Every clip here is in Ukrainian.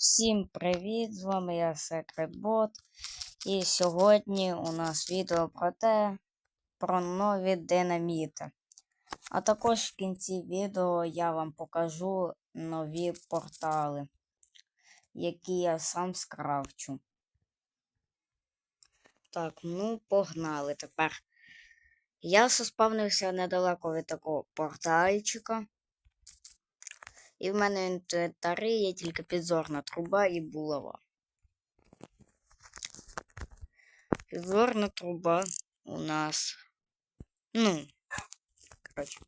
Всім привіт! З вами я Секретбот. І сьогодні у нас відео про те, про нові динаміти. А також в кінці відео я вам покажу нові портали, які я сам скрафчу. Так, ну погнали тепер. Я заспавнився недалеко від такого портальчика. І в мене в інвентарі є тільки підзорна труба і булава. Підзорна труба у нас. Ну, коротше,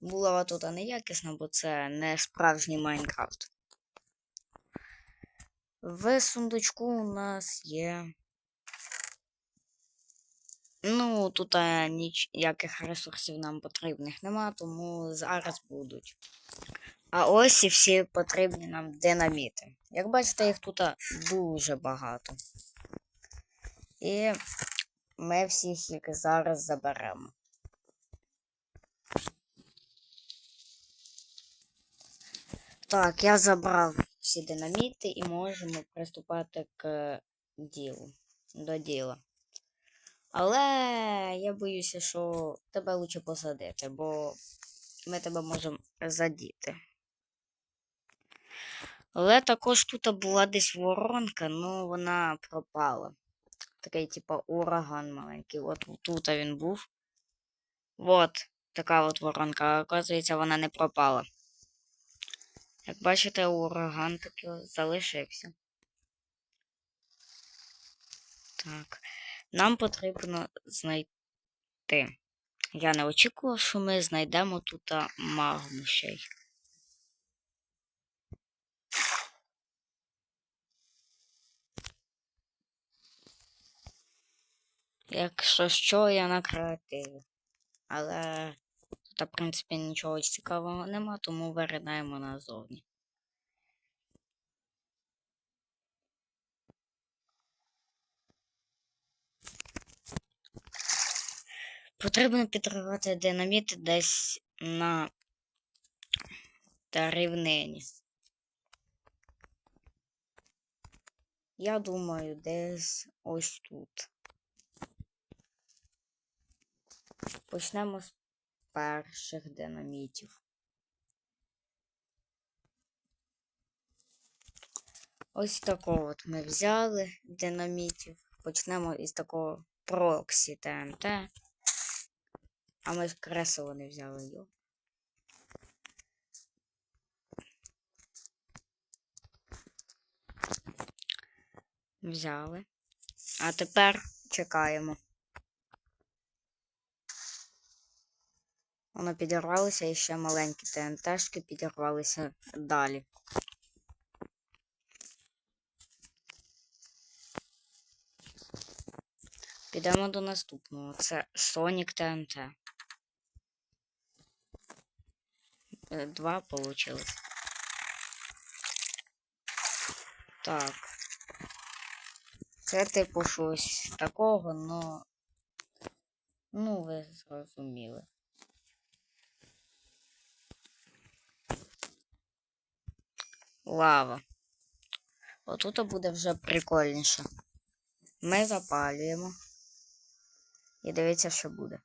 булава тут неякісна, бо це не справжній Майнкрафт. В сундучку у нас є. Ну, тут ніяких ресурсів нам потрібних нема, тому зараз будуть. А ось і всі потрібні нам динаміти. Як бачите, їх тут дуже багато. І ми всіх їх зараз заберемо. Так, я забрав всі динаміти і можемо приступати к ділу. До діла. Але я боюся, що тебе лучше посадити, бо ми тебе можемо задіти. Але також тут була десь воронка, ну вона пропала. Такий, типа, ураган маленький. От тут він був. От така от воронка. Оказується, вона не пропала. Як бачите, ураган таки залишився. Так. Нам потрібно знайти. Я не очікував, що ми знайдемо тут магму ще й. Якщо що, я на креативі. Але тут, в принципі, нічого цікавого нема, тому виринаємо назовні. Потрібно підривати динаміт десь на та рівнині. Я думаю, десь ось тут. Почнемо з перших динамітів. Ось такого от ми взяли динамітів. Почнемо із такого проксі ТНТ. А ми кресло не взяли його. Взяли. А тепер чекаємо. Воно підірвалося і ще маленькі ТНТшки підірвалися далі. Підемо до наступного. Це Sonic TNT. Е, Два получилось. Так. Це типу щось такого, но. Ну, ви зрозуміли. Лава. Отут буде вже прикольніше. Ми запалюємо. І дивіться, що буде.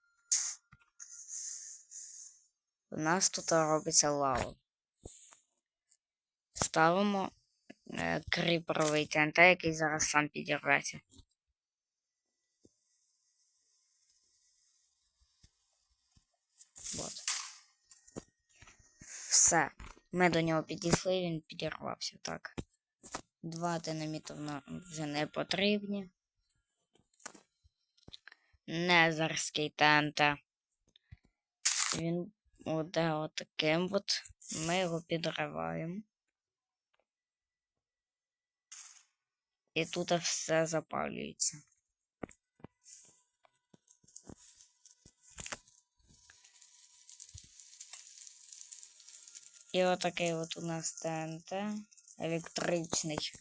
У нас тут робиться лава. Ставимо е, кріперовий ТНТ, який зараз сам підірветься. Вот. Все. Ми до нього підійшли, він підірвався. Так. Два динаміти нам вже не потрібні. Незерський ТНТ. Він буде отаким от. Ми його підриваємо. І тут все запалюється. І отакий от у нас ТНТ електричний.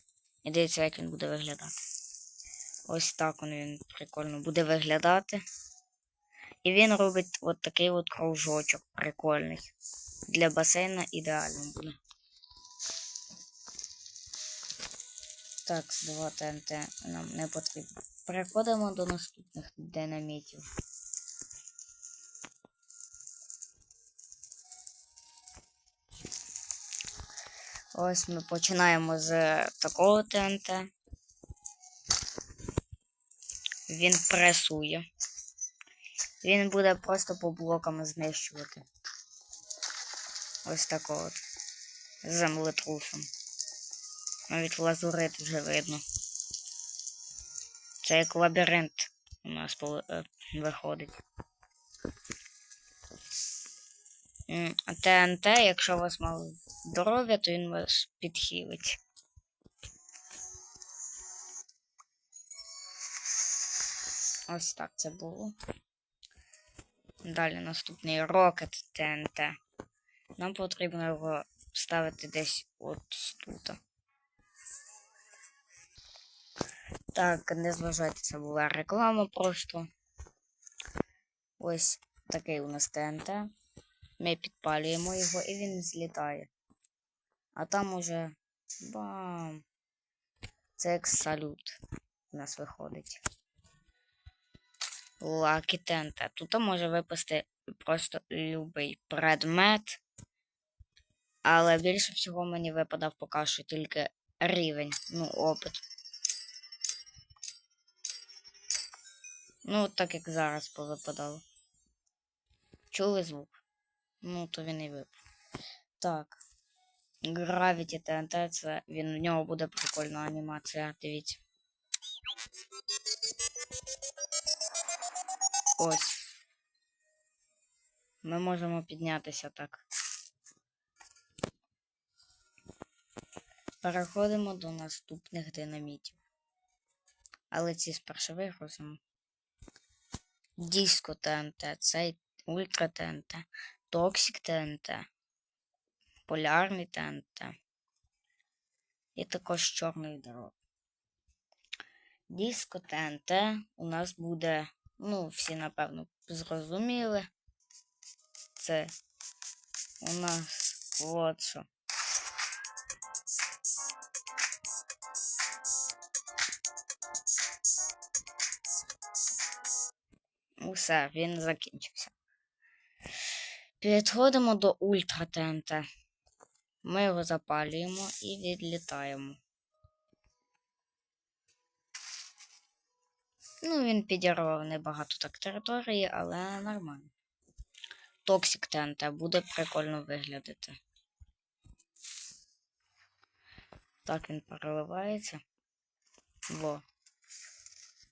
І дивіться, як він буде виглядати. Ось так он він прикольно буде виглядати. І він робить от такий от кружочок прикольний. Для басейна ідеально буде. Так, два ТНТ нам не потрібно. Переходимо до наступних динамітів. Ось ми починаємо з такого ТНТ. Він пресує. Він буде просто по блокам знищувати. Ось такого от. З землетрусом. Навіть лазурит вже видно. Це як лабіринт у нас е, виходить. ТНТ, якщо вас мало здоров'я, то він вас підхилить. Ось так це було. Далі наступний Rocket ТНТ. Нам потрібно його ставити десь от тут. Так, не зважайте, це була реклама просто. Ось такий у нас ТНТ. Ми підпалюємо його і він злітає. А там уже бам! Це салют у нас виходить. Лакі ТНТ. Тут може випасти просто любий предмет. Але більше всього мені випадав поки що тільки рівень, ну, опит. Ну, так як зараз повипадало. Чули звук? Ну, то він і випав. Так. Gravity TNT, це він в нього буде прикольна анімація, дивіться. Ось. Ми можемо піднятися так. Переходимо до наступних динамітів. Але ці спершу вигрузимо. Диско ТНТ, це Ультра ТНТ, Токсик ТНТ, Полярний ТНТ. І також чорний дроб. Диско ТНТ у нас буде, ну, всі, напевно, зрозуміли. Це у нас от що. Усе, він закінчився. Підходимо до Ультра ТНТ. Ми його запалюємо і відлітаємо. Ну, він підірвав небагато так території, але нормально. Токсик ТНТ буде прикольно виглядати. Так він переливається. Во.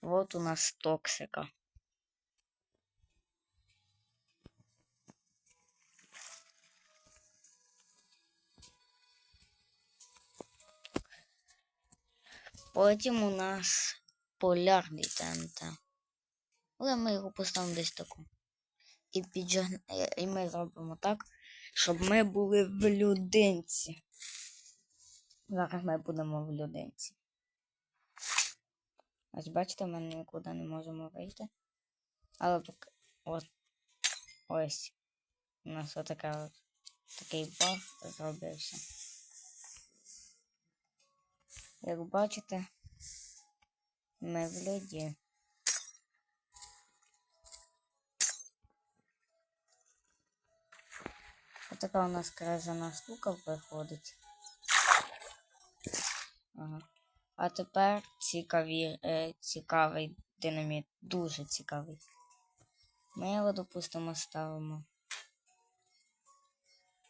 Вот у нас токсика. Потім у нас полярний ТНТ. Але ми його поставимо десь таку. І, піджаг... і ми зробимо так, щоб ми були в людинці. Зараз ми будемо в людинці. Ось бачите, ми нікуди не можемо вийти. Але поки от ось. У нас отака от такий баг зробився. Як бачите, ми в льоді. Отака у нас крижана штука виходить. Ага. А тепер цікаві, е, цікавий динаміт. Дуже цікавий. Ми його, допустимо, ставимо.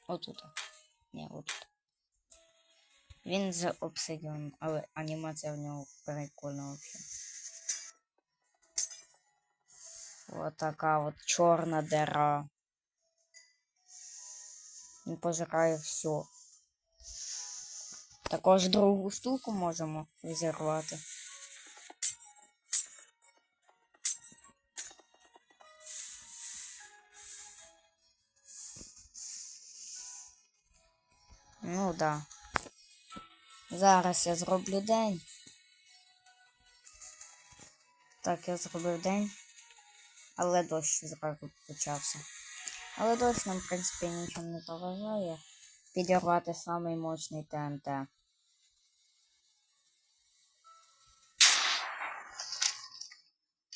Отут. Ні, отут. Він з обсидіаном, але анімація в нього прикольна взагалі. Ось така от чорна дира. Він пожирає все. Також другу штуку можемо зірвати. Ну да. Зараз я зроблю день. Так, я зробив день. Але дощ зразу почався. Але дощ нам, в принципі, нічого не заважає підірвати самий мощний ТНТ.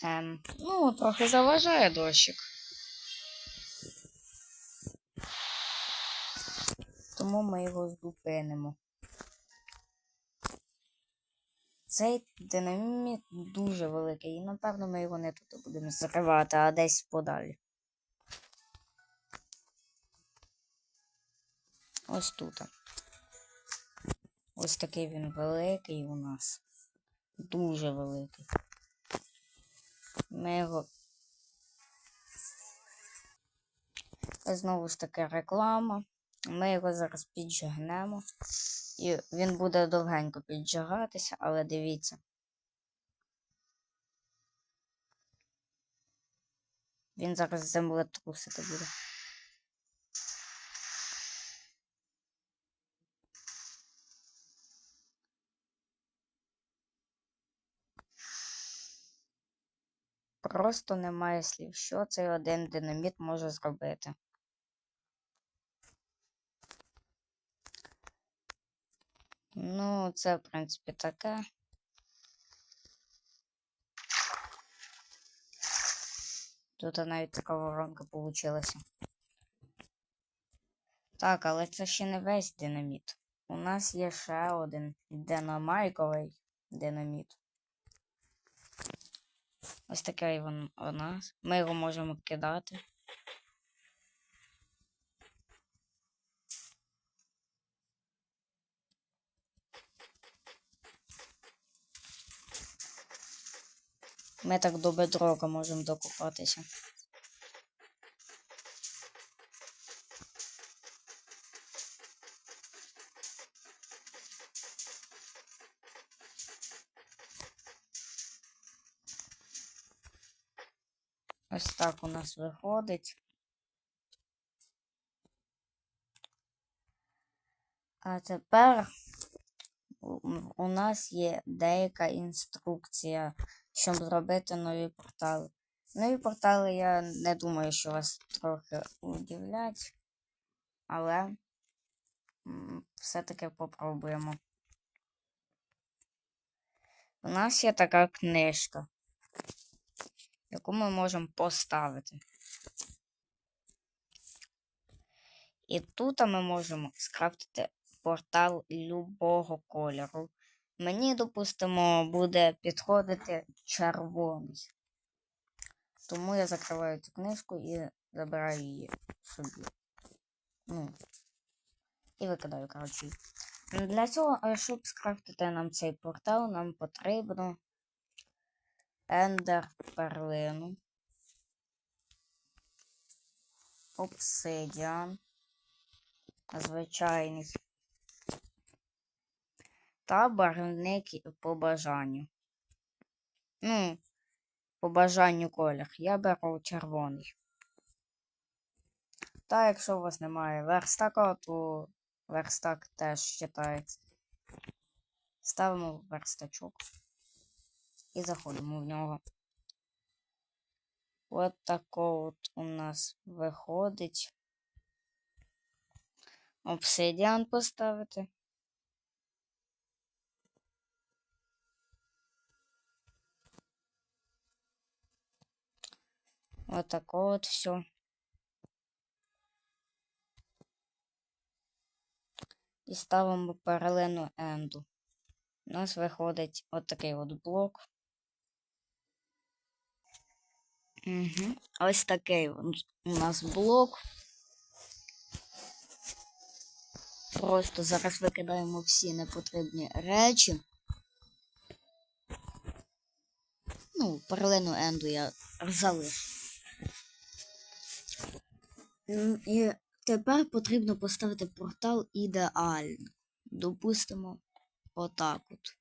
Ем, Ну, трохи заважає дощик. Тому ми його зупинимо. Цей динаміт дуже великий, і напевно ми його не тут будемо зривати, а десь подалі. Ось тут. Ось такий він великий у нас. Дуже великий. Ми його. Знову ж таки реклама. Ми його зараз піджигнемо. І він буде довгенько піджигатися, але дивіться. Він зараз землетрусити буде. Просто немає слів, що цей один динаміт може зробити. Ну, це, в принципі, таке. Тут навіть така воронка получилася. Так, але це ще не весь динаміт. У нас є ще один динамайковий динаміт. Ось такий він у нас. Ми його можемо кидати. Ми так до бедрока можемо докопатися. Ось так у нас виходить. А тепер у нас є деяка інструкція, щоб зробити нові портали. Нові портали я не думаю, що вас трохи удивлять, але все-таки попробуємо. У нас є така книжка, яку ми можемо поставити. І тут ми можемо скрафтити портал любого кольору. Мені, допустимо, буде підходити червоний. Тому я закриваю цю книжку і забираю її собі. Ну, і викидаю, коротше. Для цього, щоб скрафтити нам цей портал, нам потрібно ендер перлину, обсидіан, звичайний та барвник по бажанню. Ну, по бажанню колір. Я беру червоний. Та якщо у вас немає верстака, то верстак теж вважається. Ставимо верстачок і заходимо в нього. От тако от у нас виходить. Обсидіан поставити. Вот такое вот все. І ставимо паралельно енду. У нас виходить от такий от блок. Угу. Ось такий у нас блок. Просто зараз викидаємо всі непотрібні речі. Ну, паралельну енду я залишу. І тепер потрібно поставити портал ідеально. Допустимо, отак от.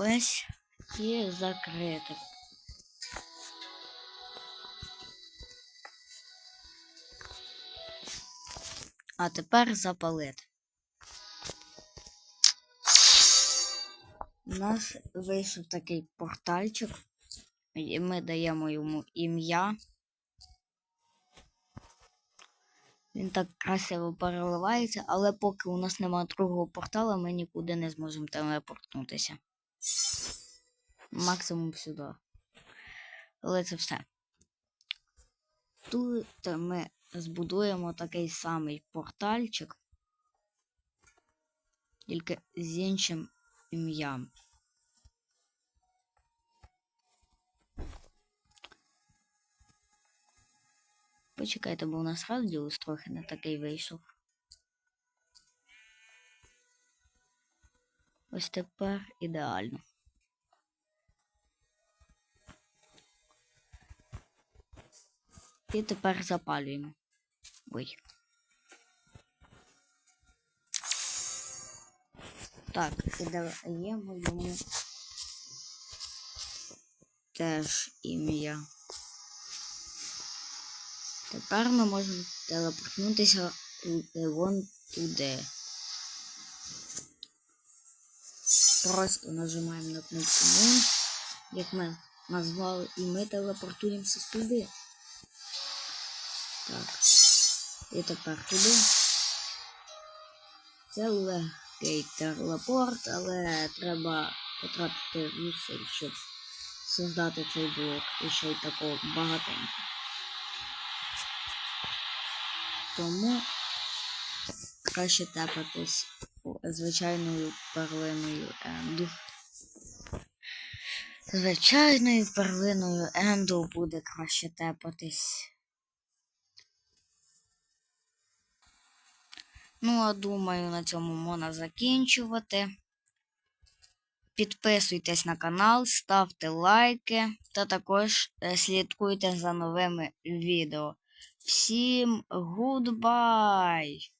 Ось і закрито. А тепер запалити. У нас вийшов такий портальчик, і ми даємо йому ім'я. Він так красиво переливається, але поки у нас немає другого портала, ми нікуди не зможемо телепортнутися. Максимум сюди. Але це все. Тут ми збудуємо такий самий портальчик, тільки з іншим ім'ям. Почекайте, бо у нас радіус трохи не такий вийшов. Ось тепер ідеально. І тепер запалюємо. Ой. Так, і даємо йому теж ім'я. Тепер ми можемо телепортнутися вон туди. Просто нажимаємо на кнопку Moon, як ми назвали, і ми телепортуємося сюди. Так. І тепер туди. Це легкий телепорт, але треба потратити зусиль, щоб создати цей блок і ще й такого багатенько. Тому краще тепатись звичайною перлиною енду. Звичайною перлиною енду буде краще тепатись. Ну, а думаю, на цьому можна закінчувати. Підписуйтесь на канал, ставте лайки та також е, слідкуйте за новими відео. Всім гудбай!